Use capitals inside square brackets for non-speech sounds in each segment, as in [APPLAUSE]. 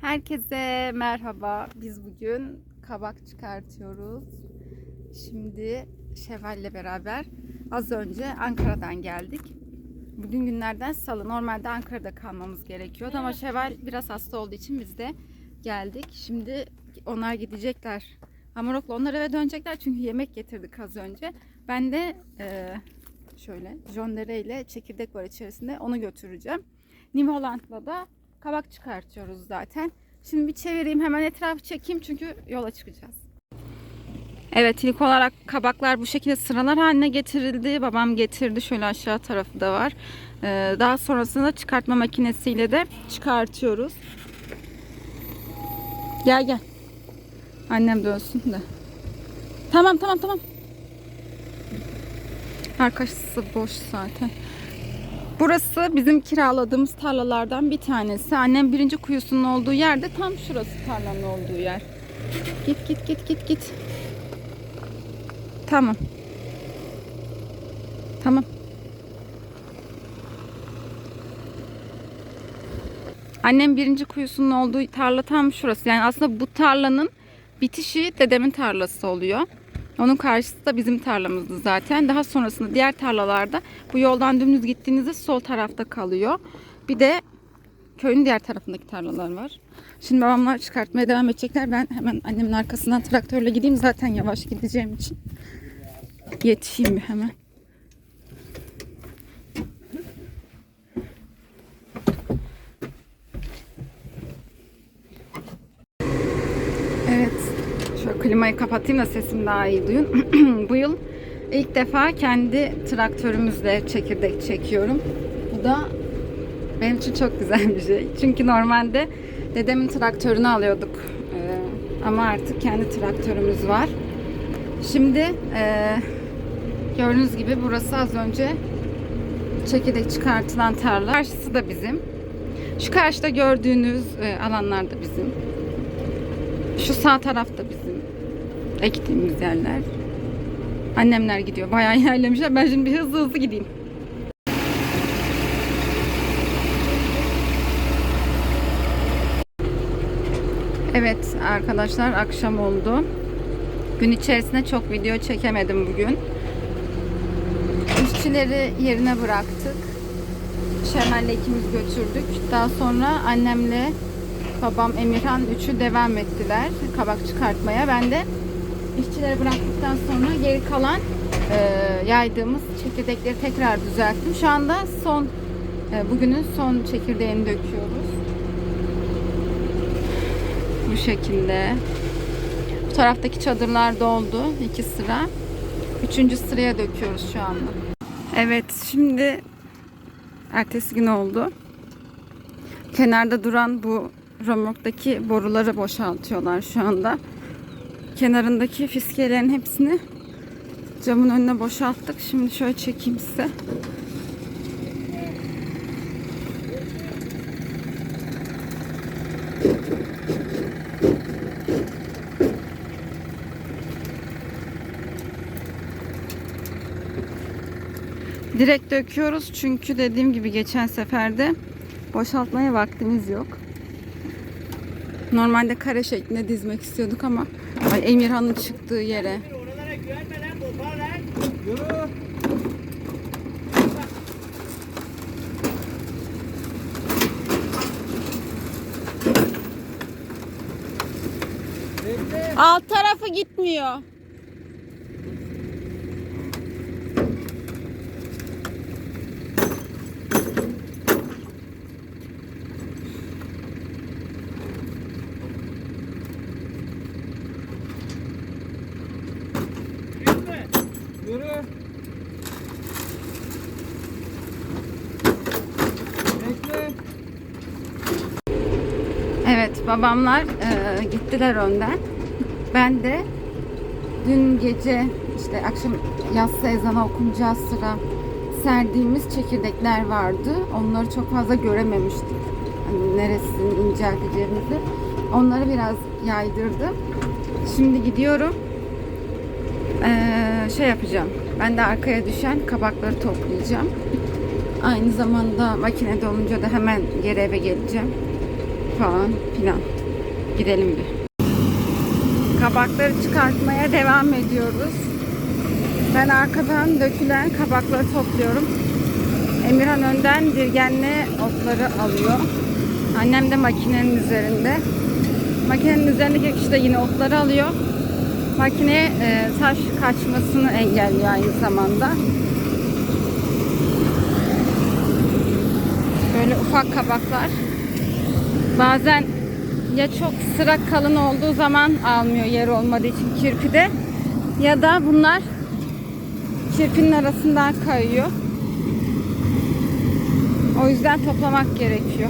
Herkese merhaba. Biz bugün kabak çıkartıyoruz. Şimdi Şevval'le beraber az önce Ankara'dan geldik. Bugün günlerden salı. Normalde Ankara'da kalmamız gerekiyordu ama Şevval biraz hasta olduğu için biz de geldik. Şimdi onlar gidecekler. Hamurok'la onlar eve dönecekler çünkü yemek getirdik az önce. Ben de eee, şöyle jondere ile çekirdek var içerisinde onu götüreceğim. New Holland'la da kabak çıkartıyoruz zaten. Şimdi bir çevireyim hemen etrafı çekeyim çünkü yola çıkacağız. Evet ilk olarak kabaklar bu şekilde sıralar haline getirildi. Babam getirdi. Şöyle aşağı tarafı da var. Ee, daha sonrasında çıkartma makinesiyle de çıkartıyoruz. Gel gel. Annem dönsün de. Tamam tamam tamam. Arkası boş zaten. Burası bizim kiraladığımız tarlalardan bir tanesi. Annem birinci kuyusunun olduğu yerde tam şurası tarlanın olduğu yer. Git git git git git. Tamam. Tamam. Annem birinci kuyusunun olduğu tarla tam şurası. Yani aslında bu tarlanın bitişi dedemin tarlası oluyor. Onun karşısı da bizim tarlamızdı zaten. Daha sonrasında diğer tarlalarda bu yoldan dümdüz gittiğinizde sol tarafta kalıyor. Bir de köyün diğer tarafındaki tarlalar var. Şimdi babamlar çıkartmaya devam edecekler. Ben hemen annemin arkasından traktörle gideyim. Zaten yavaş gideceğim için. Yetişeyim bir hemen. Evet. Şöyle klimayı kapatayım da sesim daha iyi duyun. [CLEARS THROAT] Bu yıl ilk defa kendi traktörümüzle çekirdek çekiyorum. Bu da benim için çok güzel bir şey. Çünkü normalde dedemin traktörünü alıyorduk. Ee, ama artık kendi traktörümüz var. Şimdi e, gördüğünüz gibi burası az önce çekirdek çıkartılan tarla. Karşısı da bizim. Şu karşıda gördüğünüz e, alanlar da bizim. Şu sağ tarafta bizim ektiğimiz yerler. Annemler gidiyor. Bayağı ilerlemişler. Ben şimdi bir hızlı hızlı gideyim. Evet arkadaşlar akşam oldu. Gün içerisinde çok video çekemedim bugün. İşçileri yerine bıraktık. Şemel'le ikimiz götürdük. Daha sonra annemle babam Emirhan üçü devam ettiler kabak çıkartmaya. Ben de işçileri bıraktıktan sonra geri kalan e, yaydığımız çekirdekleri tekrar düzelttim. Şu anda son e, bugünün son çekirdeğini döküyoruz. Bu şekilde. Bu taraftaki çadırlar doldu. iki sıra. Üçüncü sıraya döküyoruz şu anda. Evet şimdi ertesi gün oldu. Kenarda duran bu römorktaki boruları boşaltıyorlar şu anda. Kenarındaki fiskelerin hepsini camın önüne boşalttık. Şimdi şöyle çekeyim size. Direkt döküyoruz çünkü dediğim gibi geçen seferde boşaltmaya vaktimiz yok. Normalde kare şeklinde dizmek istiyorduk ama ay Emirhan'ın çıktığı yere. Alt tarafı gitmiyor. Babamlar e, gittiler önden. Ben de dün gece işte akşam yatsı ezanı okunacağı sıra serdiğimiz çekirdekler vardı. Onları çok fazla görememiştik. Hani neresini incelteceğimizi. Onları biraz yaydırdım. Şimdi gidiyorum. Ee, şey yapacağım. Ben de arkaya düşen kabakları toplayacağım. Aynı zamanda makinede olunca da hemen geri eve geleceğim. Falan filan. Gidelim bir. Kabakları çıkartmaya devam ediyoruz. Ben arkadan dökülen kabakları topluyorum. Emirhan önden dirgenle otları alıyor. Annem de makinenin üzerinde. Makinenin üzerindeki kişi de yine otları alıyor. Makine e, taş kaçmasını engelliyor aynı zamanda. Böyle ufak kabaklar. Bazen ya çok sıra kalın olduğu zaman almıyor yer olmadığı için kirpide ya da bunlar kirpinin arasından kayıyor. O yüzden toplamak gerekiyor.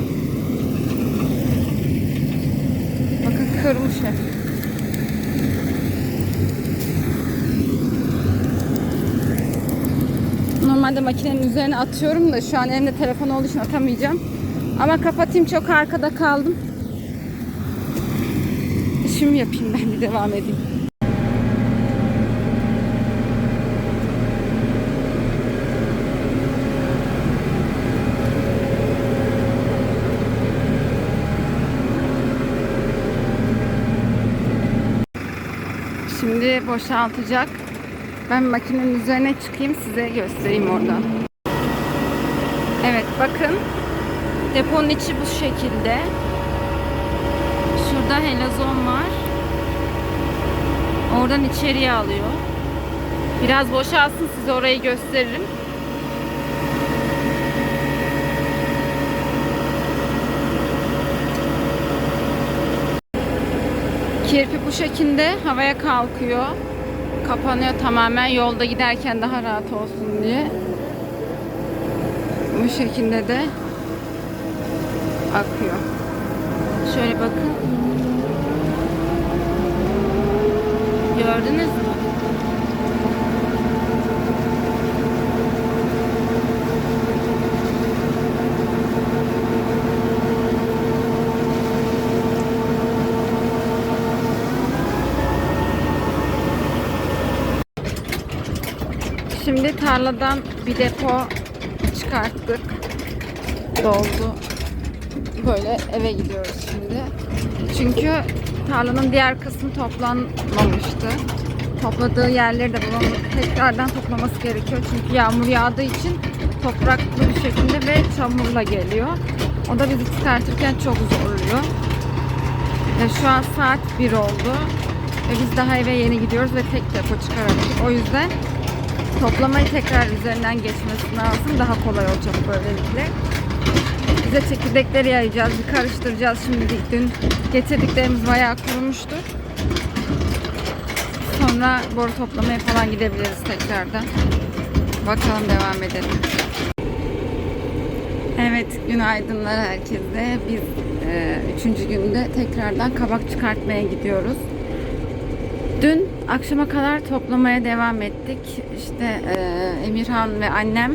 Bakın kırmış hep. Normalde makinenin üzerine atıyorum da şu an elimde telefon olduğu için atamayacağım. Ama kapatayım çok arkada kaldım. İşimi yapayım ben de devam edeyim. Şimdi boşaltacak. Ben makinenin üzerine çıkayım size göstereyim oradan. Evet bakın. Deponun içi bu şekilde. Şurada helazon var. Oradan içeriye alıyor. Biraz boşalsın size orayı gösteririm. Kirpi bu şekilde havaya kalkıyor. Kapanıyor tamamen yolda giderken daha rahat olsun diye. Bu şekilde de akıyor. Şöyle bakın. Gördünüz mü? Şimdi tarladan bir depo çıkarttık. Doldu. Böyle eve gidiyoruz şimdi. Çünkü tarlanın diğer kısmı toplanmamıştı. Topladığı yerleri de babamın tekrardan toplaması gerekiyor. Çünkü yağmur yağdığı için topraklı bir şekilde ve çamurla geliyor. O da bizi çıkartırken çok zorluyor. Ve şu an saat 1 oldu. Ve biz daha eve yeni gidiyoruz ve tek depo çıkaramadık. O yüzden toplamayı tekrar üzerinden geçmesi lazım. Daha kolay olacak böylelikle. Bize çekirdekleri yayacağız, bir karıştıracağız şimdilik. Dün getirdiklerimiz bayağı kurumuştu. Sonra boru toplamaya falan gidebiliriz tekrardan. Bakalım devam edelim. Evet, günaydınlar herkese. Biz e, üçüncü günde tekrardan kabak çıkartmaya gidiyoruz. Dün akşama kadar toplamaya devam ettik. İşte e, Emirhan ve annem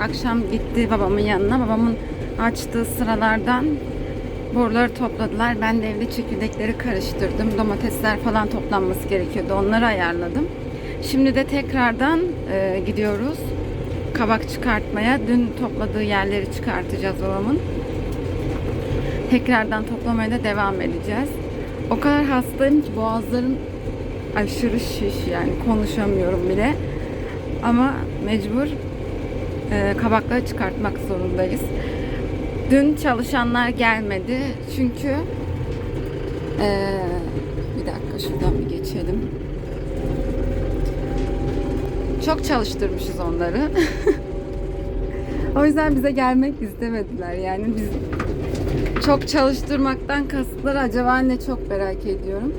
akşam gitti babamın yanına. Babamın açtığı sıralardan boruları topladılar. Ben de evde çekirdekleri karıştırdım. Domatesler falan toplanması gerekiyordu. Onları ayarladım. Şimdi de tekrardan e, gidiyoruz. Kabak çıkartmaya. Dün topladığı yerleri çıkartacağız babamın. Tekrardan toplamaya da devam edeceğiz. O kadar hastayım ki boğazlarım aşırı şiş yani konuşamıyorum bile. Ama mecbur e, kabakları çıkartmak zorundayız. Dün çalışanlar gelmedi çünkü e, bir dakika şuradan bir geçelim. Çok çalıştırmışız onları. [LAUGHS] o yüzden bize gelmek istemediler yani biz çok çalıştırmaktan kasıtları acaba ne çok merak ediyorum.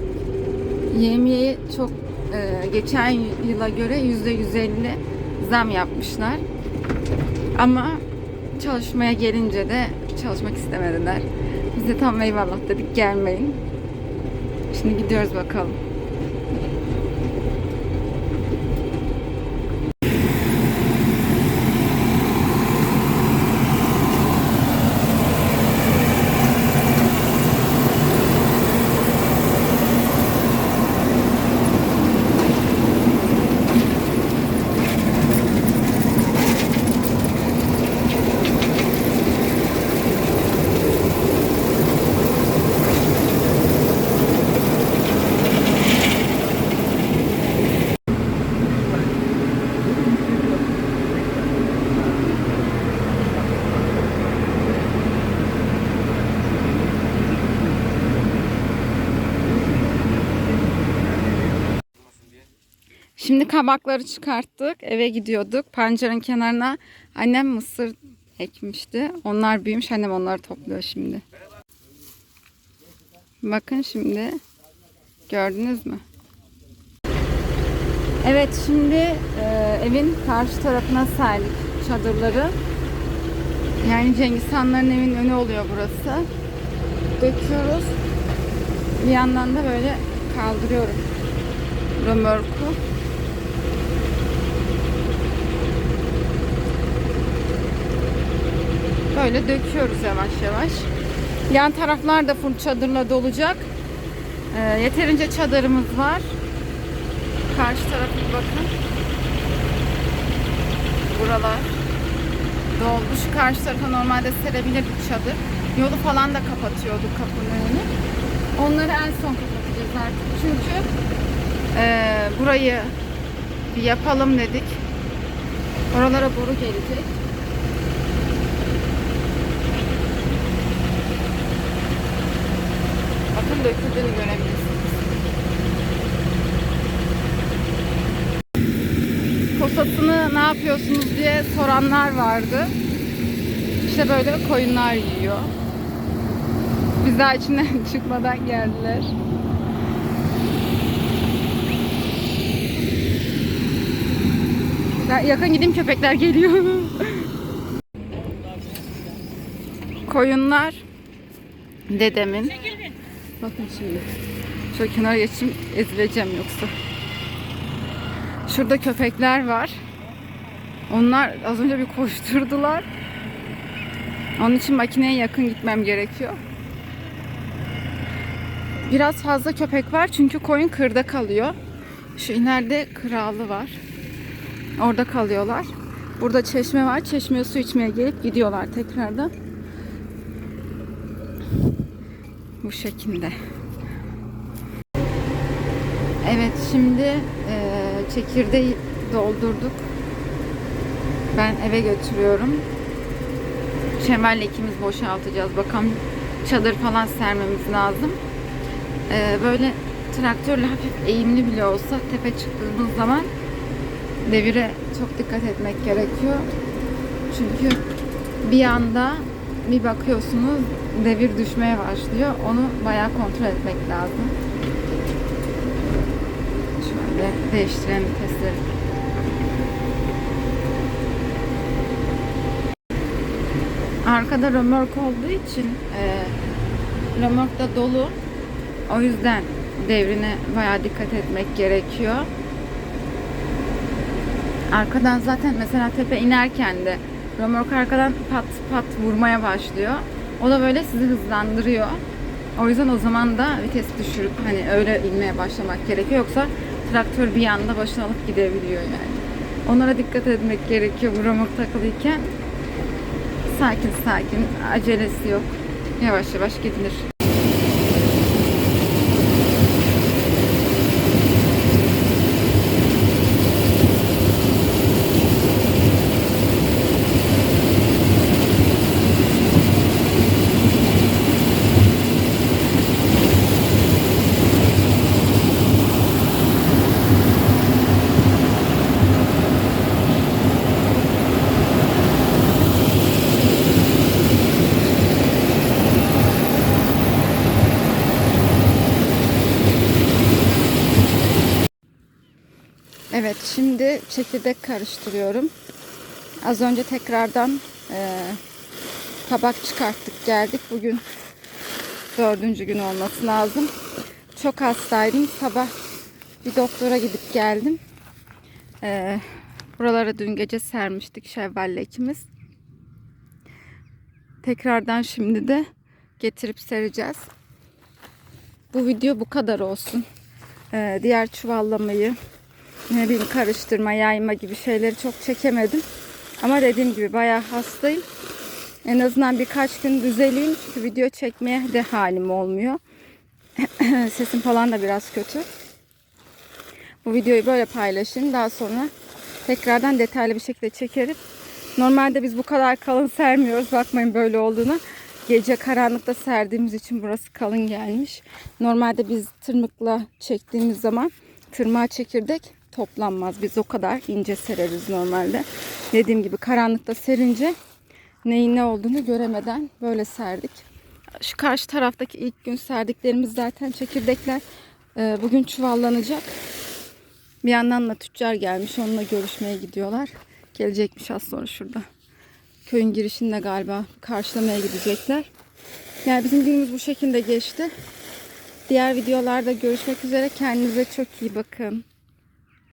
Yemeği çok e, geçen yıla göre yüzde 150 zam yapmışlar. Ama çalışmaya gelince de çalışmak istemediler. Biz de tam eyvallah dedik gelmeyin. Şimdi gidiyoruz bakalım. Şimdi kabakları çıkarttık. Eve gidiyorduk. Pancarın kenarına annem mısır ekmişti. Onlar büyümüş. Annem onları topluyor şimdi. Bakın şimdi. Gördünüz mü? Evet şimdi e, evin karşı tarafına serdik çadırları. Yani Cengiz Hanların evin önü oluyor burası. Döküyoruz. Bir yandan da böyle kaldırıyorum römorku. Böyle döküyoruz yavaş yavaş. Yan taraflar da full çadırla dolacak. Ee, yeterince çadırımız var. Karşı tarafı bakın. Buralar doldu. Şu karşı tarafa normalde serebilirdik çadır. Yolu falan da kapatıyorduk kapının önünü. Onları en son kapatacağız artık. Çünkü eee, burayı bir yapalım dedik. Oralara boru gelecek. Bakın döküldüğünü görebilirsiniz. Posasını ne yapıyorsunuz diye soranlar vardı. İşte böyle koyunlar yiyor. Biz daha içinden [LAUGHS] çıkmadan geldiler. Ben yakın gideyim köpekler geliyor. [LAUGHS] Koyunlar dedemin. Bakın şimdi. Şöyle kenara geçeyim ezileceğim yoksa. Şurada köpekler var. Onlar az önce bir koşturdular. Onun için makineye yakın gitmem gerekiyor. Biraz fazla köpek var çünkü koyun kırda kalıyor. Şu ileride kralı var. Orada kalıyorlar. Burada çeşme var. Çeşmeye su içmeye gelip gidiyorlar tekrardan. Bu şekilde. Evet şimdi eee çekirdeği doldurduk. Ben eve götürüyorum. Şemal'le ikimiz boşaltacağız. Bakalım çadır falan sermemiz lazım. Eee, böyle traktörle hafif eğimli bile olsa tepe çıktığımız zaman devire çok dikkat etmek gerekiyor. Çünkü bir anda bir bakıyorsunuz devir düşmeye başlıyor. Onu bayağı kontrol etmek lazım. Şöyle değiştirelim vitesleri. Arkada römork olduğu için e, römork da dolu. O yüzden devrine bayağı dikkat etmek gerekiyor. Arkadan zaten mesela tepe inerken de römork arkadan pat pat vurmaya başlıyor. O da böyle sizi hızlandırıyor. O yüzden o zaman da vites düşürüp hani öyle inmeye başlamak gerekiyor. Yoksa traktör bir anda başını alıp gidebiliyor yani. Onlara dikkat etmek gerekiyor bu römork takılıyken. Sakin sakin, acelesi yok. Yavaş yavaş gidilir. Evet şimdi çekirdek karıştırıyorum. Az önce tekrardan e, kabak çıkarttık geldik. Bugün dördüncü gün olması lazım. Çok hastaydım. Sabah bir doktora gidip geldim. E, buralara dün gece sermiştik Şevval'le ikimiz. Tekrardan şimdi de getirip sereceğiz. Bu video bu kadar olsun. E, diğer çuvallamayı, ne bileyim karıştırma, yayma gibi şeyleri çok çekemedim. Ama dediğim gibi bayağı hastayım. En azından birkaç gün düzeleyim. Çünkü video çekmeye de halim olmuyor. [CLEARS THROAT] Sesim falan da biraz kötü. Bu videoyu böyle paylaşayım. Daha sonra tekrardan detaylı bir şekilde çekerim. Normalde biz bu kadar kalın sermiyoruz. Bakmayın böyle olduğunu. Gece karanlıkta serdiğimiz için burası kalın gelmiş. Normalde biz tırmıkla çektiğimiz zaman tırmağa çekirdek toplanmaz. Biz o kadar ince sereriz normalde. Dediğim gibi karanlıkta serince neyin ne olduğunu göremeden böyle serdik. Şu karşı taraftaki ilk gün serdiklerimiz zaten çekirdekler e, bugün çuvallanacak. Bir yandan da tüccar gelmiş. Onunla görüşmeye gidiyorlar. Gelecekmiş az sonra şurada. Köyün girişinde galiba karşılamaya gidecekler. Yani bizim günümüz bu şekilde geçti. Diğer videolarda görüşmek üzere. Kendinize çok iyi bakın.